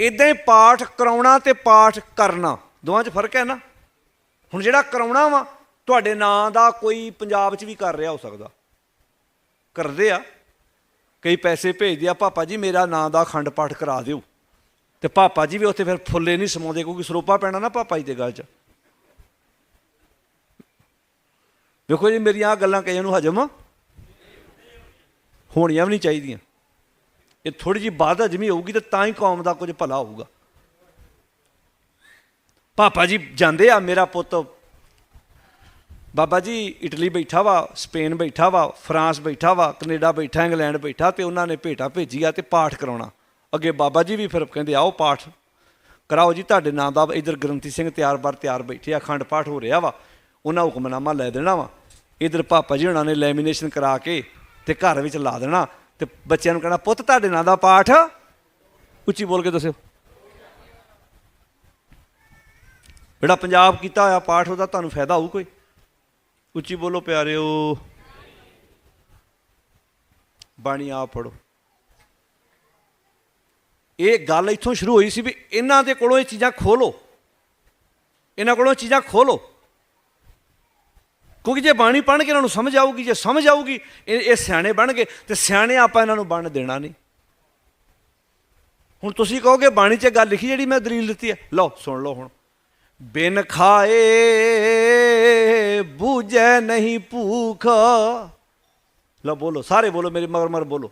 ਇਦਾਂ ਹੀ ਪਾਠ ਕਰਾਉਣਾ ਤੇ ਪਾਠ ਕਰਨਾ। ਦੋਵਾਂ 'ਚ ਫ਼ਰਕ ਹੈ ਨਾ? ਹੁਣ ਜਿਹੜਾ ਕਰਾਉਣਾ ਵਾ, ਤੁਹਾਡੇ ਨਾਂ ਦਾ ਕੋਈ ਪੰਜਾਬ 'ਚ ਵੀ ਕਰ ਰਿਹਾ ਹੋ ਸਕਦਾ। ਕਰਦੇ ਆ। ਕਈ ਪੈਸੇ ਭੇਜਦੇ ਆ, ਪਾਪਾ ਜੀ, ਮੇਰਾ ਨਾਂ ਦਾ ਅਖੰਡ ਪਾਠ ਕਰਾ ਦਿਓ। ਤੇ ਪਾਪਾ ਜੀ ਵੀ ਉੱਥੇ ਫਿਰ ਫੁੱਲੇ ਨਹੀਂ ਸਮਾਉਂਦੇ, ਕਿਉਂਕਿ ਸਰੋਪਾ ਪੈਣਾ ਨਾ ਪਾਪਾ ਜੀ ਦੇ ਗੱਲ 'ਚ। ਵੇਖੋ ਜੀ, ਮੇਰੀਆਂ ਆਹ ਗੱਲਾਂ ਕਈਆਂ ਨੂੰ ਹਜਮ ਹੋਣੀਆਂ ਵੀ ਨਹੀਂ ਚਾਹੀਦੀਆਂ। ਇਹ ਥੋੜੀ ਜਿਹੀ ਬਾਦ ਹਜਮੀ ਹੋਊਗੀ ਤੇ ਤਾਂ ਹੀ ਕੌਮ ਦਾ ਕੁਝ ਭਲਾ ਹੋਊਗਾ। ਪਾਪਾ ਜੀ ਜਾਂਦੇ ਆ, ਮੇਰਾ ਪੁੱਤ ਬਾਬਾ ਜੀ ਇਟਲੀ ਬੈਠਾ ਵਾ, ਸਪੇਨ ਬੈਠਾ ਵਾ, ਫਰਾਂਸ ਬੈਠਾ ਵਾ, ਕੈਨੇਡਾ ਬੈਠਾ, ਇੰਗਲੈਂਡ ਬੈਠਾ ਤੇ ਉਹਨਾਂ ਨੇ ਭੇਟਾ ਭੇਜੀ ਆ ਤੇ ਪਾਠ ਕਰਾਉਣਾ। ਅੱਗੇ ਬਾਬਾ ਜੀ ਵੀ ਫਿਰ ਕਹਿੰਦੇ, ਆਓ ਪਾਠ ਕਰਾਓ ਜੀ, ਤੁਹਾਡੇ ਨਾਂ ਦਾ ਇਧਰ ਗ੍ਰੰਥੀ ਸਿੰਘ ਤਿਆਰ ਬਰ ਤਿਆਰ ਬੈਠੇ ਆ, ਅਖੰਡ ਪਾਠ ਹੋ ਰਿਹਾ ਵਾ, ਉਹਨਾਂ ਹੁਕਮਨਾਮਾ ਲੈ ਦੇਣਾ ਵਾ। ਇਧਰ ਪਾਪਾ ਜੀ ਉਹਨਾਂ ਨੇ ਲੈਮੀਨੇਸ਼ਨ ਕਰਾ ਕੇ ਤੇ ਘਰ ਵਿੱਚ ਲਾ ਦੇਣਾ। ਤੇ ਬੱਚਿਆਂ ਨੂੰ ਕਹਿਣਾ, ਪੁੱਤ, ਤੁਹਾਡੇ ਨਾਂ ਦਾ ਪਾਠ ਉੱਚੀ ਬੋਲ ਕੇ ਦੱਸਿਓ। ਜਿਹੜਾ ਪੰਜਾਬ ਕੀਤਾ ਹੋਇਆ ਪਾਠ, ਉਹਦਾ ਤੁਹਾਨੂੰ ਫਾਇਦਾ ਹੋਊ ਕੋਈ? ਉੱਚੀ ਬੋਲੋ, ਪਿਆਰਿਓ। ਬਾਣੀ ਆ ਪੜੋ ਇਹ ਗੱਲ ਇੱਥੋਂ ਸ਼ੁਰੂ ਹੋਈ ਸੀ ਵੀ ਇਹਨਾਂ ਦੇ ਕੋਲੋਂ ਇਹ ਚੀਜ਼ਾਂ ਖੋਲੋ। ਇਹਨਾਂ ਕੋਲੋਂ ਇਹ ਚੀਜ਼ਾਂ ਖੋਲੋ। ਕਿਉਂਕਿ ਜੇ ਬਾਣੀ ਪੜ੍ਹ ਕੇ ਇਹਨਾਂ ਨੂੰ ਸਮਝ ਆਊਗੀ, ਜੇ ਸਮਝ ਆਊਗੀ, ਇਹ ਇਹ ਸਿਆਣੇ ਬਣਗੇ ਤੇ ਸਿਆਣੇ ਆਪਾਂ ਇਹਨਾਂ ਨੂੰ ਬਣ ਦੇਣਾ ਨਹੀਂ। ਹੁਣ ਤੁਸੀਂ ਕਹੋਗੇ, ਬਾਣੀ 'ਚ ਗੱਲ ਲਿਖੀ ਜਿਹੜੀ ਮੈਂ ਦਲੀਲ ਦਿੱਤੀ ਹੈ। ਲਓ, ਸੁਣ ਲਓ ਹੁਣ। ਬਿਨ ਖਾਏ ਬੂਝੈ ਨਹੀਂ ਭੂਖ। ਲਓ, ਬੋਲੋ, ਸਾਰੇ ਬੋਲੋ ਮੇਰੇ, ਮਗਰ ਮਗਰ ਬੋਲੋ।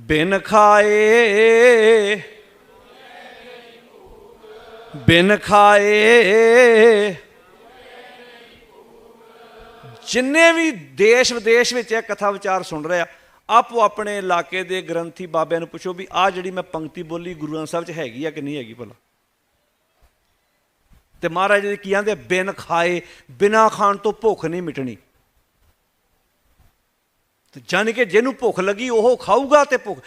ਬਿਨ ਖਾਏ ਬਿਨ ਖਾਏ ਜਿੰਨੇ ਵੀ ਦੇਸ਼ ਵਿਦੇਸ਼ ਵਿੱਚ ਇਹ ਕਥਾ ਵਿਚਾਰ ਸੁਣ ਰਹੇ ਆ, ਆਪੋ ਆਪਣੇ ਇਲਾਕੇ ਦੇ ਗ੍ਰੰਥੀ ਬਾਬਿਆਂ ਨੂੰ ਪੁੱਛੋ ਵੀ ਆ ਜਿਹੜੀ ਮੈਂ ਪੰਕਤੀ ਬੋਲੀ ਗੁਰੂ ਗ੍ਰੰਥ ਸਾਹਿਬ 'ਚ ਹੈਗੀ ਆ ਕਿ ਨਹੀਂ ਹੈਗੀ ਭਲਾ? ਤੇ ਮਹਾਰਾਜ ਜੀ ਕੀ ਆਂਦੇ, ਬਿਨ ਖਾਏ, ਬਿਨਾ ਖਾਣ ਤੋਂ ਭੁੱਖ ਨਹੀਂ ਮਿਟਣੀ। ਤੇ ਜਾਣੀ ਕਿ ਜਿਹਨੂੰ ਭੁੱਖ ਲੱਗੀ ਉਹ ਖਾਊਗਾ ਤੇ ਭੁੱਖ।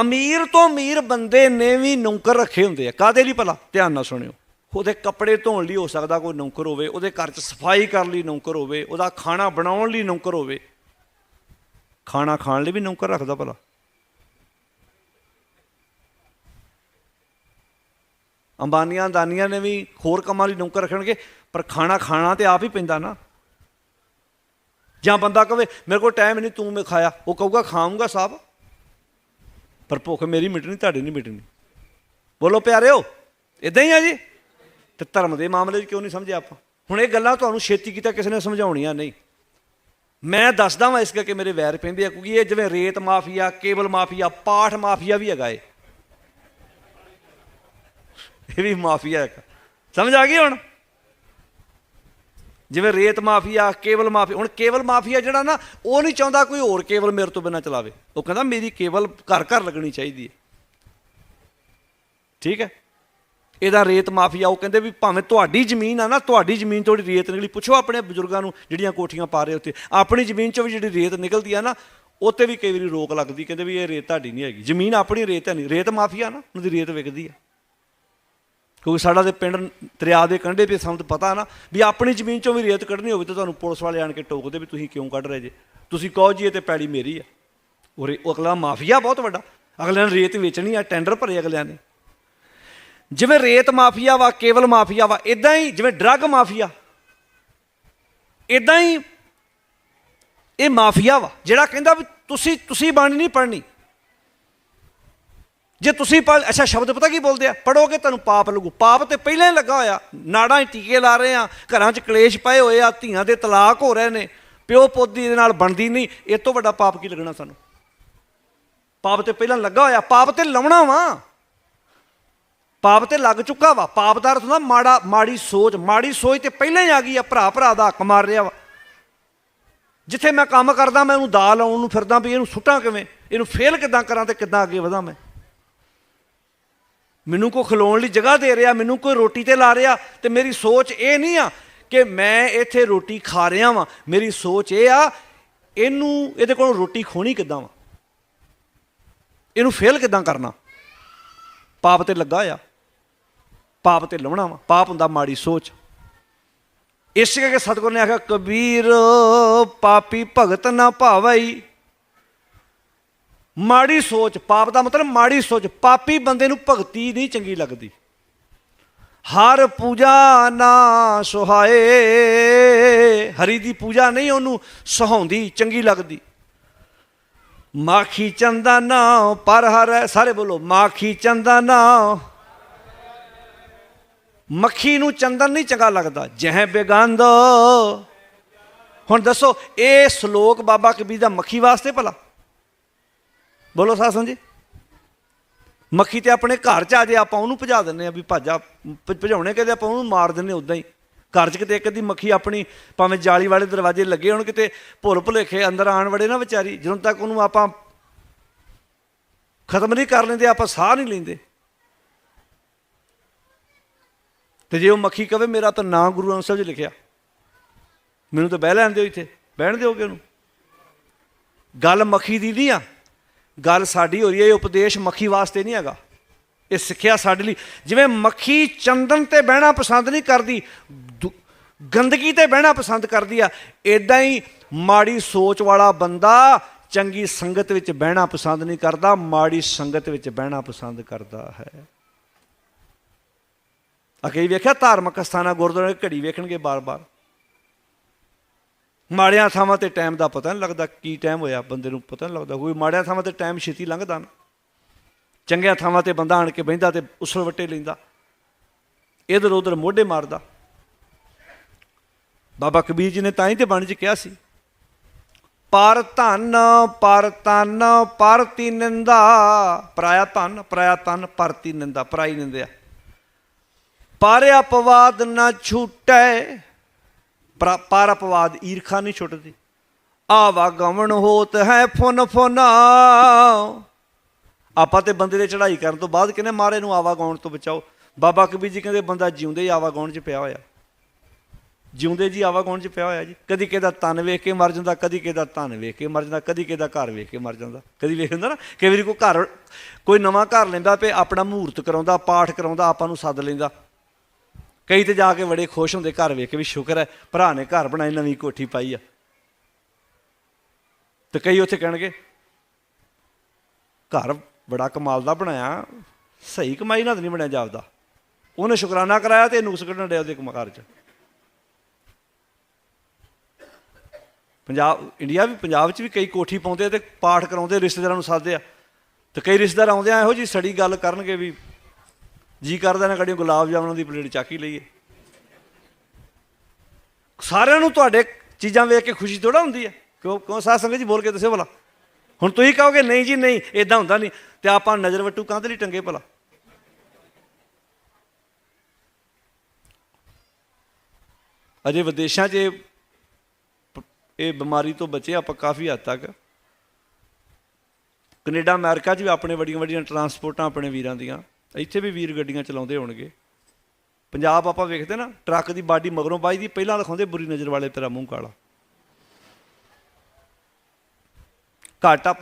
ਅਮੀਰ ਤੋਂ ਅਮੀਰ ਬੰਦੇ ਨੇ ਵੀ ਨੌਕਰ ਰੱਖੇ ਹੁੰਦੇ ਆ। ਕਾਦੇ ਲਈ ਭਲਾ? ਧਿਆਨ ਨਾਲ ਸੁਣਿਓ। ਉਹਦੇ ਕੱਪੜੇ ਧੋਣ ਲਈ ਹੋ ਸਕਦਾ ਕੋਈ ਨੌਕਰ ਹੋਵੇ, ਉਹਦੇ ਘਰ 'ਚ ਸਫ਼ਾਈ ਕਰਨ ਲਈ ਨੌਕਰ ਹੋਵੇ, ਉਹਦਾ ਖਾਣਾ ਬਣਾਉਣ ਲਈ ਨੌਕਰ ਹੋਵੇ। ਖਾਣਾ ਖਾਣ ਲਈ ਵੀ ਨੌਕਰ ਰੱਖਦਾ ਭਲਾ। ਅੰਬਾਨੀਆਂ ਦਾਨੀਆਂ ਨੇ ਵੀ ਹੋਰ ਕੰਮਾਂ ਲਈ ਨੌਕਰ ਰੱਖਣਗੇ, ਪਰ ਖਾਣਾ ਖਾਣਾ ਤੇ ਆਪ ਹੀ ਪੈਂਦਾ ਨਾ। ਜਾਂ ਬੰਦਾ ਕਵੇ, ਮੇਰੇ ਕੋਲ ਟਾਈਮ ਨਹੀਂ ਤੂੰ ਮੈਂ ਖਾਇਆ। ਉਹ ਕਹੂਗਾ, ਖਾਊਂਗਾ ਸਾਹਿਬ ਪਰ ਭੁੱਖ ਮੇਰੀ ਮਿਟਣੀ, ਤੁਹਾਡੀ ਨਹੀਂ ਮਿਟਣੀ। ਬੋਲੋ ਪਿਆਰਿਓ ਇਦਾਂ ਹੀ ਆ ਜੀ? ਤੇ ਧਰਮ ਦੇ ਮਾਮਲੇ 'ਚ ਕਿਉਂ ਨਹੀਂ ਸਮਝਿਆ ਆਪਾਂ? ਹੁਣ ਇਹ ਗੱਲਾਂ ਤੁਹਾਨੂੰ ਛੇਤੀ ਕੀਤਾ ਕਿਸੇ ਨੇ ਸਮਝਾਉਣੀਆਂ? ਨਹੀਂ। ਮੈਂ ਦੱਸਦਾ ਵਾਂ ਇਸ ਕਰਕੇ ਮੇਰੇ ਵੈਰ ਪੈਂਦੇ ਆ, ਕਿਉਂਕਿ ਇਹ ਜਿਵੇਂ ਰੇਤ ਮਾਫੀਆ, ਕੇਬਲ ਮਾਫੀਆ, ਪਾਠ ਮਾਫੀਆ ਵੀ ਹੈਗਾ ਏ ਇਹ ਵੀ ਮਾਫੀਆ ਇੱਕ ਸਮਝ ਆ ਗਈ ਹੁਣ? ਜਿਵੇਂ ਰੇਤ ਮਾਫੀਆ, ਕੇਬਲ ਮਾਫੀਆ, ਹੁਣ ਕੇਬਲ ਮਾਫੀਆ ਜਿਹੜਾ ਨਾ, ਉਹ ਨਹੀਂ ਚਾਹੁੰਦਾ ਕੋਈ ਹੋਰ ਕੇਬਲ ਮੇਰੇ ਤੋਂ ਬਿਨਾ ਚਲਾਵੇ। ਉਹ ਕਹਿੰਦਾ ਮੇਰੀ ਕੇਬਲ ਘਰ ਘਰ ਲੱਗਣੀ ਚਾਹੀਦੀ ਹੈ। ਠੀਕ ਹੈ? ਇਹਦਾ ਰੇਤ ਮਾਫੀਆ, ਉਹ ਕਹਿੰਦੇ ਵੀ ਭਾਵੇਂ ਤੁਹਾਡੀ ਜ਼ਮੀਨ ਆ ਨਾ, ਤੁਹਾਡੀ ਜ਼ਮੀਨ ਤੋਂ ਜਿਹੜੀ ਰੇਤ ਨਿਕਲੀ, ਪੁੱਛੋ ਆਪਣੇ ਬਜ਼ੁਰਗਾਂ ਨੂੰ ਜਿਹੜੀਆਂ ਕੋਠੀਆਂ ਪਾ ਰਹੇ ਉੱਤੇ ਆਪਣੀ ਜ਼ਮੀਨ ਚੋਂ ਵੀ ਜਿਹੜੀ ਰੇਤ ਨਿਕਲਦੀ ਆ ਨਾ ਉੱਤੇ ਵੀ ਕਈ ਵਾਰੀ ਰੋਕ ਲੱਗਦੀ, ਕਹਿੰਦੇ ਵੀ ਇਹ ਰੇਤ ਤੁਹਾਡੀ ਨਹੀਂ ਹੈਗੀ। ਜ਼ਮੀਨ ਆਪਣੀ ਰੇਤ ਹੈ ਨਹੀਂ, ਰੇਤ ਮਾਫੀਆ ਨਾ, ਉਹਦੀ ਰੇਤ ਵਿਕਦੀ ਆ। ਕਿਉਂਕਿ ਸਾਡਾ ਦੇ ਪਿੰਡ ਦਰਿਆ ਦੇ ਕੰਢੇ ਤੇ ਸਾਨੂੰ ਪਤਾ ਨਾ, ਵੀ ਆਪਣੀ ਜ਼ਮੀਨ ਚੋਂ ਵੀ ਰੇਤ ਕੱਢਣੀ ਹੋਵੇ ਤਾਂ ਤੁਹਾਨੂੰ ਪੁਲਿਸ ਵਾਲੇ ਆਣ ਕੇ ਟੋਕਦੇ ਵੀ ਤੁਸੀਂ ਕਿਉਂ ਕੱਢ ਰਹੇ ਜੇ। ਤੁਸੀਂ ਕਹੋ ਜੀ, ਇਹ ਤੇ ਪੈੜੀ ਮੇਰੀ ਆ। ਉਹ ਰੇ- ਉਹ ਅਗਲਾ ਮਾਫੀਆ ਬਹੁਤ ਵੱਡਾ। ਅਗਲਿਆਂ ਨੇ ਰੇਤ ਵੇਚਣੀ ਆ, ਟੈਂਡਰ ਭਰੇ ਅਗਲਿਆਂ ਨੇ। ਜਿਵੇਂ ਰੇਤ ਮਾਫੀਆ ਵਾ, ਕੇਵਲ ਮਾਫੀਆ ਵਾ ਇਦਾਂ ਹੀ ਜਿਵੇਂ ਡਰੱਗ ਮਾਫੀਆ। ਇਦਾਂ ਹੀ ਇਹ ਮਾਫੀਆ ਵਾ, ਜਿਹੜਾ ਕਹਿੰਦਾ ਵੀ ਤੁਸੀਂ ਤੁਸੀਂ ਬਾਣੀ ਨਹੀਂ ਪੜਨੀ ਜੇ ਤੁਸੀਂ ਪੜ੍ਹ, ਅੱਛਾ, ਸ਼ਬਦ ਪਤਾ ਕੀ ਬੋਲਦੇ ਆ? ਪੜੋਗੇ ਤੁਹਾਨੂੰ ਪਾਪ ਲੱਗੂ। ਪਾਪ ਤੇ ਪਹਿਲਾਂ ਹੀ ਲੱਗਾ ਹੋਇਆ। ਨਾੜਾਂ 'ਚ ਟੀਕੇ ਲਾ ਰਹੇ ਆ, ਘਰਾਂ 'ਚ ਕਲੇਸ਼ ਪਏ ਹੋਏ ਆ, ਧੀਆਂ ਦੇ ਤਲਾਕ ਹੋ ਰਹੇ ਨੇ, ਪਿਓ ਪੁੱਤ ਦੇ ਨਾਲ ਬਣਦੀ ਨਹੀਂ, ਇਹ ਤੋਂ ਵੱਡਾ ਪਾਪ ਕੀ ਲੱਗਣਾ ਸਾਨੂੰ? ਪਾਪ ਤੇ ਪਹਿਲਾਂ ਲੱਗਾ ਹੋਇਆ, ਪਾਪ ਤੇ ਲਾਉਣਾ ਵਾ। ਪਾਪ ਤੇ ਲੱਗ ਚੁੱਕਾ ਵਾ। ਪਾਪ ਦਾ ਅਰਥ ਹੁੰਦਾ ਮਾੜਾ ਮਾੜੀ ਸੋਚ। ਮਾੜੀ ਸੋਚ ਤੇ ਪਹਿਲਾਂ ਹੀ ਆ ਗਈ ਆ, ਭਰਾ ਭਰਾ ਦਾ ਹੱਕ ਮਾਰ ਰਿਹਾ ਵਾ। ਜਿੱਥੇ ਮੈਂ ਕੰਮ ਕਰਦਾ, ਮੈਂ ਉਹਨੂੰ ਦਾਲ ਲਾਉਣ ਨੂੰ ਫਿਰਦਾ ਵੀ ਇਹਨੂੰ ਸੁੱਟਾਂ ਕਿਵੇਂ? ਇਹਨੂੰ ਫੇਲ ਕਿਦਾਂ ਕਰਾਂ ਤੇ ਕਿੱਦਾਂ ਅੱਗੇ ਵਧਾਂ ਮੈਂ? ਮੈਨੂੰ ਕੋਈ ਖਲੋਣ ਲਈ ਜਗ੍ਹਾ ਦੇ ਰਿਹਾ, ਮੈਨੂੰ ਕੋਈ ਰੋਟੀ ਤੇ ਲਾ ਰਿਹਾ ਤੇ ਮੇਰੀ ਸੋਚ ਇਹ ਨਹੀਂ ਆ ਕਿ ਮੈਂ ਇੱਥੇ ਰੋਟੀ ਖਾ ਰਿਹਾ ਵਾਂ। ਮੇਰੀ ਸੋਚ ਇਹ ਆ, ਇਹਨੂੰ ਇਹਦੇ ਕੋਲੋਂ ਰੋਟੀ ਖੋਣੀ ਕਿੱਦਾਂ ਵਾ? ਇਹਨੂੰ ਫੇਲ ਕਿੱਦਾਂ ਕਰਨਾ? ਪਾਪ ਤੇ ਲੱਗਾ ਆ। ਪਾਪ ਤੇ ਲਾਉਣਾ ਵਾ, ਪਾਪ ਹੁੰਦਾ ਮਾੜੀ ਸੋਚ। ਇਸ ਕਰਕੇ ਸਤਿਗੁਰ ਨੇ ਆਖਿਆ, ਕਬੀਰ, ਪਾਪੀ ਭਗਤ ਨਾ ਭਾਵਈ। ਮਾੜੀ ਸੋਚ, ਪਾਪ ਦਾ ਮਤਲਬ ਮਾੜੀ ਸੋਚ, ਪਾਪੀ ਬੰਦੇ ਨੂੰ ਭਗਤੀ ਨਹੀਂ ਚੰਗੀ ਲੱਗਦੀ। ਹਰ ਪੂਜਾ ਨਾ ਸੁਹਾਏ, ਹਰੀ ਦੀ ਪੂਜਾ ਨਹੀਂ ਉਹਨੂੰ ਸੁਹਾਉਂਦੀ, ਚੰਗੀ ਲੱਗਦੀ। ਮਾਖੀ ਚੰਦਾ ਨਾ ਪਰ ਹਰ ਸਾਰੇ ਬੋਲੋ, ਮਾਖੀ ਚੰਦਾ ਨਾ ਮੱਖੀ ਨੂੰ ਚੰਦਨ ਨਹੀਂ ਚੰਗਾ ਲੱਗਦਾ, ਜਹ ਬੇਗੰਧ। ਹੁਣ ਦੱਸੋ, ਇਹ ਸ਼ਲੋਕ ਬਾਬਾ ਕਬੀਰ ਦਾ ਮੱਖੀ ਵਾਸਤੇ ਭਲਾ? ਬੋਲੋ ਸਾਧ ਸੰਜੀ ਮੱਖੀ ਤੇ ਆਪਣੇ ਘਰ ਚ ਆ ਜੇ ਆਪਾਂ ਉਹਨੂੰ ਭਜਾ ਦਿੰਨੇ ਆ ਵੀ ਭਾਜਾ, ਭ- ਭਜਾਉਣੇ ਕਿਤੇ ਆਪਾਂ ਉਹਨੂੰ ਮਾਰ ਦਿੰਨੇ ਉਦਾਂ ਹੀ। ਘਰ ਚ ਕਿਤੇ ਇੱਕ ਅੱਧੀ ਮੱਖੀ ਆਪਣੀ, ਭਾਵੇਂ ਜਾਲੀ ਵਾਲੇ ਦਰਵਾਜ਼ੇ ਲੱਗੇ ਹੋਣ ਕਿਤੇ ਭੁੱਲ ਭੁਲੇਖੇ ਅੰਦਰ ਆਣ ਵੜੇ ਨਾ ਵਿਚਾਰੀ, ਜਦੋਂ ਤੱਕ ਉਹਨੂੰ ਆਪਾਂ ਖਤਮ ਨਹੀਂ ਕਰ ਲੈਂਦੇ, ਆਪਾਂ ਸਾਹ ਨਹੀਂ ਲੈਂਦੇ। ਤੇ ਜੇ ਉਹ ਮੱਖੀ ਕਵੇ, ਮੇਰਾ ਤਾਂ ਨਾਂ ਗੁਰੂ ਗ੍ਰੰਥ ਸਾਹਿਬ 'ਚ ਲਿਖਿਆ। ਮੈਨੂੰ ਤਾਂ ਬਹਿ ਲੈਣ ਦਿਓ ਇੱਥੇ, ਬਹਿਣ ਦਿਓਗੇ ਉਹਨੂੰ? ਗੱਲ ਮੱਖੀ ਦੀ ਨਹੀਂ ਆ, ਗੱਲ ਸਾਡੀ ਹੋ ਰਹੀ ਹੈ, ਇਹ ਉਪਦੇਸ਼ ਮੱਖੀ ਵਾਸਤੇ ਨਹੀਂ ਹੈਗਾ। ਇਹ ਸਿੱਖਿਆ ਸਾਡੇ ਲਈ, ਜਿਵੇਂ ਮੱਖੀ ਚੰਦਨ ਤੇ ਬਹਿਣਾ ਪਸੰਦ ਨਹੀਂ ਕਰਦੀ, ਦੁ- ਗੰਦਗੀ ਤੇ ਬਹਿਣਾ ਪਸੰਦ ਕਰਦੀ ਆ ਇਦਾਂ ਹੀ ਮਾੜੀ ਸੋਚ ਵਾਲਾ ਬੰਦਾ ਚੰਗੀ ਸੰਗਤ ਵਿੱਚ ਬਹਿਣਾ ਪਸੰਦ ਨਹੀਂ ਕਰਦਾ, ਮਾੜੀ ਸੰਗਤ ਵਿੱਚ ਬਹਿਣਾ ਪਸੰਦ ਕਰਦਾ ਹੈ। ਆ ਵੇਖਿਆ ਧਾਰਮਿਕ ਸਥਾਨਾਂ ਗੁਰਦੁਆਰੇ ਘੜੀ ਵੇਖਣਗੇ ਬਾਰ-ਬਾਰ? ਮਾੜਿਆਂ ਥਾਵਾਂ ਤੇ ਟਾਈਮ ਦਾ ਪਤਾ ਨਹੀਂ ਲੱਗਦਾ ਕੀ ਟਾਈਮ ਹੋਇਆ, ਬੰਦੇ ਨੂੰ ਪਤਾ ਨਹੀਂ ਲੱਗਦਾ। ਕੋਈ ਮਾੜਿਆਂ ਥਾਵਾਂ ਤੇ ਟਾਈਮ ਛੇਤੀ ਲੰਘਦਾ ਨਾ। ਚੰਗੀਆਂ ਥਾਵਾਂ ਤੇ ਬੰਦਾ ਆਣ ਕੇ ਬਹਿੰਦਾ ਤੇ ਉਸਲ ਵੱਟੇ ਲੈਂਦਾ। ਇਧਰ ਉਧਰ ਮੋਢੇ ਮਾਰਦਾ। ਬਾਬਾ ਕਬੀਰ ਜੀ ਨੇ ਤਾਂ ਹੀ ਤੇ ਬਣ 'ਚ ਕਿਹਾ ਸੀ, ਪਰ ਧਨ, ਪਰ ਤਨ ਪਰਤੀ ਨਿੰਦਾ। ਪਰਾਇਆ ਧਨ, ਪਰਾਇਆ ਤਨ ਪਰਤੀ ਨਿੰਦਾ, ਪਰਾਈ ਨਿੰਦਿਆ। ਪਰ ਅਪਵਾਦ ਨਾ ਛੂਟੈ। ਪਰ ਪਰ ਅਪਵਾਦ ਈਰਖਾ ਨਹੀਂ ਛੁੱਟਦੀ। ਆਵਾ ਗਮਨ ਹੋਤ ਹੈ ਫੁਨ ਫੁਨਾ ਆਪਾਂ ਤੇ ਬੰਦੇ ਦੇ ਚੜ੍ਹਾਈ ਕਰਨ ਤੋਂ ਬਾਅਦ ਕਹਿੰਦੇ ਮਾਰੇ ਨੂੰ ਆਵਾ ਗਾਉਣ ਤੋਂ ਬਚਾਓ। ਬਾਬਾ ਕਬੀਰ ਜੀ ਕਹਿੰਦੇ ਬੰਦਾ ਜਿਉਂਦੇ ਹੀ ਆਵਾ ਗਾਉਣ 'ਚ ਪਿਆ ਹੋਇਆ। ਜਿਉਂਦੇ ਜੀ ਆਵਾ ਗਾਉਣ 'ਚ ਪਿਆ ਹੋਇਆ ਜੀ। ਕਦੀ ਕਿਹਦਾ ਤਨ ਵੇਖ ਕੇ ਮਰ ਜਾਂਦਾ, ਕਦੀ ਕਿਹਦਾ ਤਨ ਵੇਖ ਕੇ ਮਰ ਜਾਂਦਾ, ਕਦੀ ਕਿਹਦਾ ਘਰ ਵੇਖ ਕੇ ਮਰ ਜਾਂਦਾ। ਕਦੀ ਵੇਖ ਹੁੰਦਾ ਨਾ, ਕਈ ਵਾਰੀ ਕੋਈ ਘਰ ਕੋਈ ਨਵਾਂ ਘਰ ਲੈਂਦਾ ਪਏ ਆਪਣਾ ਮਹੂਰਤ ਕਰਾਉਂਦਾ, ਪਾਠ ਕਰਾਉਂਦਾ, ਆਪਾਂ ਨੂੰ ਸੱਦ ਲੈਂਦਾ। ਕਈ ਤੇ ਜਾ ਕੇ ਬੜੇ ਖੁਸ਼ ਹੁੰਦੇ, ਘਰ ਵੇਖ ਕੇ ਵੀ ਸ਼ੁਕਰ ਹੈ, ਭਰਾ ਨੇ ਘਰ ਬਣਾਈ, ਨਵੀਂ ਕੋਠੀ ਪਾਈ ਆ। ਤੇ ਕਈ ਉੱਥੇ ਕਹਿਣਗੇ, ਘਰ ਬੜਾ ਕਮਾਲ ਦਾ ਬਣਾਇਆ, ਸਹੀ ਕਮਾਈ ਨਾਲ ਤਾਂ ਨਹੀਂ ਬਣਿਆ ਜਾਪਦਾ। ਉਹਨੇ ਸ਼ੁਕਰਾਨਾ ਕਰਾਇਆ ਤੇ ਨੁਕਸ ਕੱਢਣ ਡਿਆ ਉਹਦੇ ਕਮਾਰ ਚ। ਪੰਜਾਬ, ਇੰਡੀਆ ਵੀ, ਪੰਜਾਬ 'ਚ ਵੀ ਕਈ ਕੋਠੀ ਪਾਉਂਦੇ ਆ ਤੇ ਪਾਠ ਕਰਾਉਂਦੇ, ਰਿਸ਼ਤੇਦਾਰਾਂ ਨੂੰ ਸੱਦਦੇ ਆ। ਤੇ ਕਈ ਰਿਸ਼ਤੇਦਾਰ ਆਉਂਦੇ ਆ, ਇਹੋ ਜੀ ਸੜੀ ਗੱਲ ਕਰਨਗੇ ਵੀ ਜੀ ਕਰਦਾ ਨਾ ਕੜੀਓ ਗੁਲਾਬ ਜਾਮਨਾਂ ਦੀ ਪਲੇਟ ਚੱਕ ਹੀ ਲਈਏ। ਸਾਰਿਆਂ ਨੂੰ ਤੁਹਾਡੇ ਚੀਜ਼ਾਂ ਵੇਖ ਕੇ ਖੁਸ਼ੀ ਥੋੜਾ ਹੁੰਦੀ ਹੈ। ਕਿਉਂ ਕਿਉਂ ਸਾਧ ਸੰਗਤ ਜੀ ਬੋਲ ਕੇ ਦੱਸਿਓ ਭਲਾ। ਹੁਣ ਤੁਸੀਂ ਕਹੋਗੇ, ਨਹੀਂ ਜੀ, ਨਹੀਂ ਇਦਾਂ ਹੁੰਦਾ ਨਹੀਂ। ਤੇ ਆਪਾਂ ਨਜ਼ਰ ਵੱਟੂ ਕਾਹਦੇ ਲਈ ਟੰਗੇ ਭਲਾ? ਅਜੇ ਵਿਦੇਸ਼ਾਂ 'ਚ ਇਹ ਬਿਮਾਰੀ ਤੋਂ ਬਚੇ ਆਪਾਂ ਕਾਫੀ ਹੱਦ ਤੱਕ। ਕੈਨੇਡਾ, ਅਮਰੀਕਾ 'ਚ ਵੀ ਆਪਣੇ ਵੱਡੀਆਂ ਵੱਡੀਆਂ ਟਰਾਂਸਪੋਰਟਾਂ ਆਪਣੇ ਵੀਰਾਂ ਦੀਆਂ। ਇੱਥੇ ਵੀ ਵੀਰ ਗੱਡੀਆਂ ਚਲਾਉਂਦੇ ਹੋਣਗੇ। ਪੰਜਾਬ ਆਪਾਂ ਵੇਖਦੇ ਨਾ, ਟਰੱਕ ਦੀ ਬਾਡੀ ਮਗਰੋਂ ਵੱਜਦੀ, ਪਹਿਲਾਂ ਦਿਖਾਉਂਦੇ ਬੁਰੀ ਨਜ਼ਰ ਵਾਲੇ ਤੇਰਾ ਮੂੰਹ ਕਾਲਾ। ਘਾਟਾ।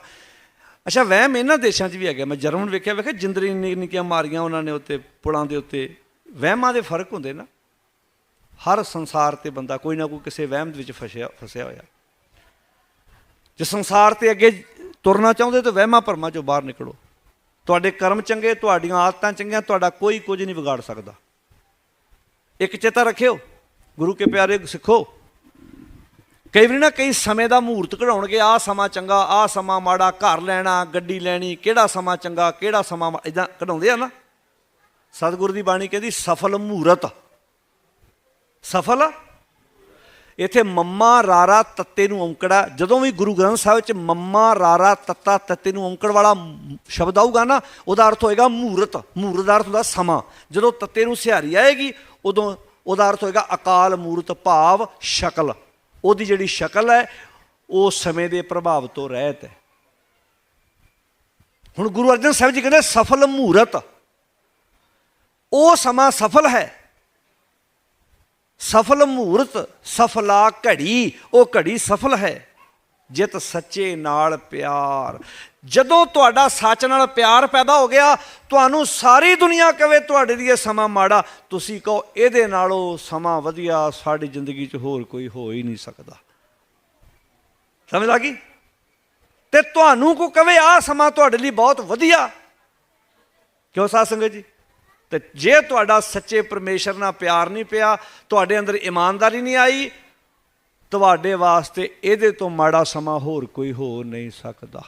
ਅੱਛਾ, ਵਹਿਮ ਇਹਨਾਂ ਦੇਸ਼ਾਂ 'ਚ ਵੀ ਹੈਗਾ। ਮੈਂ ਜਰਮਨ ਵੇਖਿਆ ਵੇਖਿਆ ਜਿੰਦਰੀ ਨਿੱਕ ਨਿੱਕੀਆਂ ਮਾਰੀਆਂ ਉਹਨਾਂ ਨੇ ਉੱਤੇ, ਪੁਲਾਂ ਦੇ ਉੱਤੇ। ਵਹਿਮਾਂ ਦੇ ਫ਼ਰਕ ਹੁੰਦੇ ਨਾ। ਹਰ ਸੰਸਾਰ ਤੇ ਬੰਦਾ ਕੋਈ ਨਾ ਕੋਈ ਕਿਸੇ ਵਹਿਮ ਦੇ ਵਿੱਚ ਫਸਿਆ ਫਸਿਆ ਹੋਇਆ। ਜੇ ਸੰਸਾਰ ਤੇ ਅੱਗੇ ਤੁਰਨਾ ਚਾਹੁੰਦੇ ਤਾਂ ਵਹਿਮਾਂ ਭਰਮਾਂ ਚੋਂ ਬਾਹਰ ਨਿਕਲੋ। ਤੁਹਾਡੇ ਕਰਮ ਚੰਗੇ, ਤੁਹਾਡੀਆਂ ਆਦਤਾਂ ਚੰਗੀਆਂ, ਤੁਹਾਡਾ ਕੋਈ ਕੁਝ ਨਹੀਂ ਵਿਗਾੜ ਸਕਦਾ। ਇੱਕ ਚੇਤਾ ਰੱਖਿਓ, ਗੁਰੂ ਕੇ ਪਿਆਰੇ ਸਿੱਖੋ। ਕਈ ਵਾਰੀ ਨਾ ਕਈ ਸਮੇਂ ਦਾ ਮਹੂਰਤ ਕਢਾਉਣਗੇ, ਆਹ ਸਮਾਂ ਚੰਗਾ, ਆਹ ਸਮਾਂ ਮਾੜਾ, ਘਰ ਲੈਣਾ, ਗੱਡੀ ਲੈਣੀ, ਕਿਹੜਾ ਸਮਾਂ ਚੰਗਾ, ਕਿਹੜਾ ਸਮਾਂ ਇਦਾਂ ਕਢਾਉਂਦੇ ਆ ਨਾ। ਸਤਿਗੁਰੂ ਦੀ ਬਾਣੀ ਕਹਿੰਦੀ, ਸਫਲ ਮਹੂਰਤ। ਸਫਲ ਇੱਥੇ ਮੰਮਾ ਰਾਰਾ ਤੱਤੇ ਨੂੰ ਔਂਕੜਾ, ਜਦੋਂ ਵੀ ਗੁਰੂ ਗ੍ਰੰਥ ਸਾਹਿਬ ਚ ਮੰਮਾ ਰਾਰਾ ਤੱਤਾ ਤੱਤੇ ਨੂੰ ਔਂਕੜ ਵਾਲਾ ਸ਼ਬਦ ਆਊਗਾ ਨਾ, ਉਹਦਾ ਅਰਥ ਹੋਏਗਾ ਮਹੂਰਤ ਮਹੂਰਤ ਦਾ ਅਰਥ ਹੁੰਦਾ ਸਮਾਂ। ਜਦੋਂ ਤੱਤੇ ਨੂੰ ਸਿਹਾਰੀ ਆਏਗੀ, ਉਦੋਂ ਉਹਦਾ ਅਰਥ ਹੋਏਗਾ ਅਕਾਲ ਮੂਰਤ ਭਾਵ ਸ਼ਕਲ। ਉਹਦੀ ਜਿਹੜੀ ਸ਼ਕਲ ਹੈ, ਉਹ ਸਮੇਂ ਦੇ ਪ੍ਰਭਾਵ ਤੋਂ ਰਹਿਤ ਹੈ। ਹੁਣ ਗੁਰੂ ਅਰਜਨ ਸਾਹਿਬ ਜੀ ਕਹਿੰਦੇ ਸਫਲ ਮਹੂਰਤ ਉਹ ਸਮਾਂ ਸਫਲ ਹੈ। ਸਫਲ ਮਹੂਰਤ ਸਫਲਾ ਘੜੀ, ਉਹ ਘੜੀ ਸਫਲ ਹੈ। ਜਿਤ ਸੱਚੇ ਨਾਲ ਪਿਆਰ। ਜਦੋਂ ਤੁਹਾਡਾ ਸੱਚ ਨਾਲ ਪਿਆਰ ਪੈਦਾ ਹੋ ਗਿਆ, ਤੁਹਾਨੂੰ ਸਾਰੀ ਦੁਨੀਆ ਕਵੇ ਤੁਹਾਡੇ ਲਈ ਇਹ ਸਮਾਂ ਮਾੜਾ, ਤੁਸੀਂ ਕਹੋ ਇਹਦੇ ਨਾਲੋਂ ਸਮਾਂ ਵਧੀਆ, ਸਾਡੀ ਜ਼ਿੰਦਗੀ 'ਚ ਹੋਰ ਕੋਈ ਹੋ ਹੀ ਨਹੀਂ ਸਕਦਾ। ਸਮਝ ਆ ਗਈ? ਤੇ ਤੁਹਾਨੂੰ ਕੋ ਕਵੇ ਆ ਸਮਾਂ ਤੁਹਾਡੇ ਲਈ ਬਹੁਤ ਵਧੀਆ। ਕਿਉਂ ਸਾਧ ਸੰਗਤ ਜੀ? ਤੇ ਜੇ ਤੁਹਾਡਾ ਸੱਚੇ ਪਰਮੇਸ਼ਰ ਨਾਲ ਪਿਆਰ ਨਹੀਂ ਪਿਆ, ਤੁਹਾਡੇ ਅੰਦਰ ਇਮਾਨਦਾਰੀ ਨਹੀਂ ਆਈ, ਤੁਹਾਡੇ ਵਾਸਤੇ ਇਹਦੇ ਤੋਂ ਮਾੜਾ ਸਮਾਂ ਹੋਰ ਕੋਈ ਹੋ ਨਹੀਂ ਸਕਦਾ।